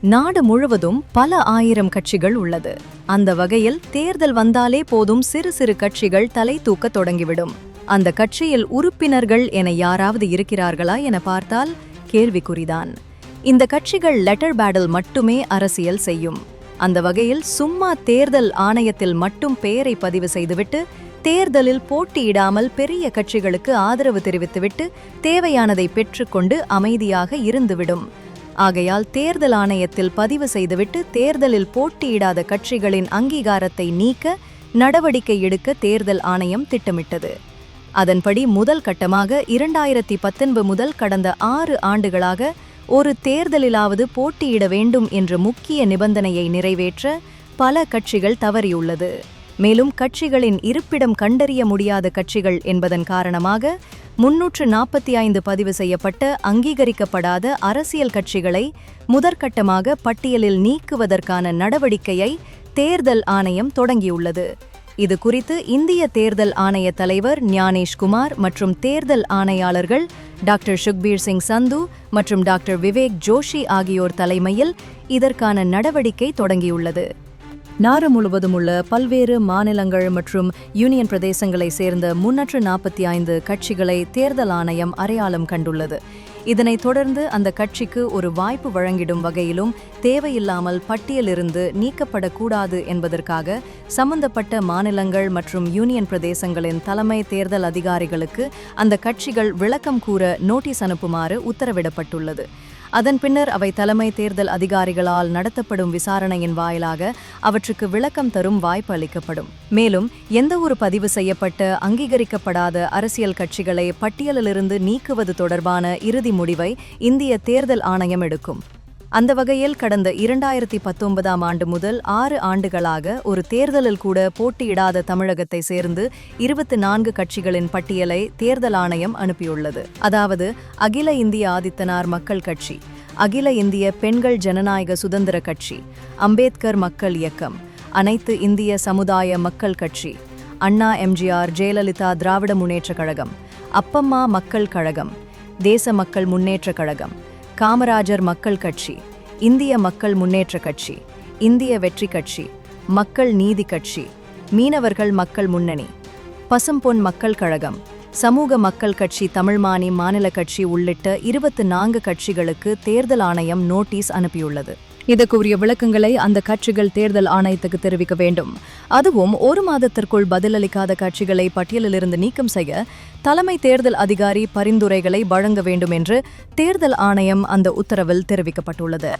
நாடு முழுவதும் பல ஆயிரம் கட்சிகள் உள்ளது. அந்த வகையில் தேர்தல் வந்தாலே போதும் சிறு சிறு கட்சிகள் தலை தூக்க தொடங்கிவிடும். அந்த கட்சியில் உறுப்பினர்கள் என யாராவது இருக்கிறார்களா என பார்த்தால் கேள்விக்குறிதான். இந்த கட்சிகள் லெட்டர் பேடல் மட்டுமே அரசியல் செய்யும். அந்த வகையில் சும்மா தேர்தல் ஆணையத்தில் மட்டும் பெயரை பதிவு செய்துவிட்டு தேர்தலில் போட்டியிடாமல் பெரிய கட்சிகளுக்கு ஆதரவு தெரிவித்துவிட்டு தேவையானதை பெற்றுக்கொண்டு அமைதியாக இருந்துவிடும். ஆகையால் தேர்தல் ஆணையத்தில் பதிவு செய்துவிட்டு தேர்தலில் போட்டியிடாத கட்சிகளின் அங்கீகாரத்தை நீக்க நடவடிக்கை எடுக்க தேர்தல் ஆணையம் திட்டமிட்டது. அதன்படி முதல் கட்டமாக இரண்டாயிரத்தி பத்தொன்பது முதல் கடந்த ஆறு ஆண்டுகளாக ஒரு தேர்தலிலாவது போட்டியிட வேண்டும் என்ற முக்கிய நிபந்தனையை நிறைவேற்ற பல கட்சிகள் தவறியுள்ளது. மேலும் கட்சிகளின் இருப்பிடம் கண்டறிய முடியாத கட்சிகள் என்பதன் காரணமாக முன்னூற்று நாற்பத்தி ஐந்து பதிவு செய்யப்பட்ட அங்கீகரிக்கப்படாத அரசியல் கட்சிகளை முதற்கட்டமாக பட்டியலில் நீக்குவதற்கான நடவடிக்கையை தேர்தல் ஆணையம் தொடங்கியுள்ளது. இது குறித்து இந்திய தேர்தல் ஆணைய தலைவர் ஞானேஷ் குமார் மற்றும் தேர்தல் ஆணையாளர்கள் டாக்டர் சுக்பீர் சிங் சந்து மற்றும் டாக்டர் விவேக் ஜோஷி ஆகியோர் தலைமையில் இதற்கான நடவடிக்கை தொடங்கியுள்ளது. நாடு முழுவதும் உள்ள பல்வேறு மாநிலங்கள் மற்றும் யூனியன் பிரதேசங்களை சேர்ந்த முன்னூற்று நாற்பத்தி ஐந்து கட்சிகளை தேர்தல் ஆணையம் அடையாளம் கண்டுள்ளது. இதனைத் தொடர்ந்து அந்த கட்சிக்கு ஒரு வாய்ப்பு வழங்கிடும் வகையிலும் தேவையில்லாமல் பட்டியலிருந்து நீக்கப்படக்கூடாது என்பதற்காக சம்பந்தப்பட்ட மாநிலங்கள் மற்றும் யூனியன் பிரதேசங்களின் தலைமை தேர்தல் அதிகாரிகளுக்கு அந்த கட்சிகள் விளக்கம் கூற நோட்டீஸ் அனுப்புமாறு உத்தரவிடப்பட்டுள்ளது. அதன் பின்னர் அவை தலைமை தேர்தல் அதிகாரிகளால் நடத்தப்படும் விசாரணையின் வாயிலாக அவற்றுக்கு விளக்கம் தரும் வாய்ப்பு அளிக்கப்படும். மேலும் எந்தவொரு பதிவு செய்யப்பட்ட அங்கீகரிக்கப்படாத அரசியல் கட்சிகளை பட்டியலிலிருந்து நீக்குவது தொடர்பான இறுதி முடிவை இந்திய தேர்தல் ஆணையம் எடுக்கும். அந்த வகையில் கடந்த இரண்டாயிரத்தி பத்தொன்பதாம் ஆண்டு முதல் ஆறு ஆண்டுகளாக ஒரு தேர்தலில் கூட போட்டியிடாத தமிழகத்தை சேர்ந்து இருபத்தி நான்கு கட்சிகளின் பட்டியலை தேர்தல் ஆணையம் அனுப்பியுள்ளது. அதாவது அகில இந்திய ஆதித்தனார் மக்கள் கட்சி அகில இந்திய பெண்கள் ஜனநாயக சுதந்திர கட்சி அம்பேத்கர் மக்கள் இயக்கம் அனைத்து இந்திய சமுதாய மக்கள் கட்சி அண்ணா எம்ஜிஆர் ஜெயலலிதா திராவிட முன்னேற்றக் கழகம் அப்பம்மா மக்கள் கழகம் தேச மக்கள் முன்னேற்றக் கழகம் காமராஜர் மக்கள் கட்சி இந்திய மக்கள் முன்னேற்ற கட்சி இந்திய வெற்றி கட்சி மக்கள் நீதி கட்சி மீனவர்கள் மக்கள் முன்னணி பசும்பொன் மக்கள் கழகம் சமூக மக்கள் கட்சி தமிழ்மானி மாநில கட்சி உள்ளிட்ட இருபத்து நான்கு கட்சிகளுக்கு தேர்தல் ஆணையம் நோட்டீஸ் அனுப்பியுள்ளது. இதற்குரிய விளக்கங்களை அந்த கட்சிகள் தேர்தல் ஆணையத்துக்கு தெரிவிக்க வேண்டும். அதுவும் ஒரு மாதத்திற்குள் பதிலளிக்காத கட்சிகளை பட்டியலிலிருந்து நீக்கம் செய்ய தலைமை தேர்தல் அதிகாரி பரிந்துரைகளை வழங்க வேண்டும் என்று தேர்தல் ஆணையம் அந்த உத்தரவில் தெரிவிக்கப்பட்டுள்ளது.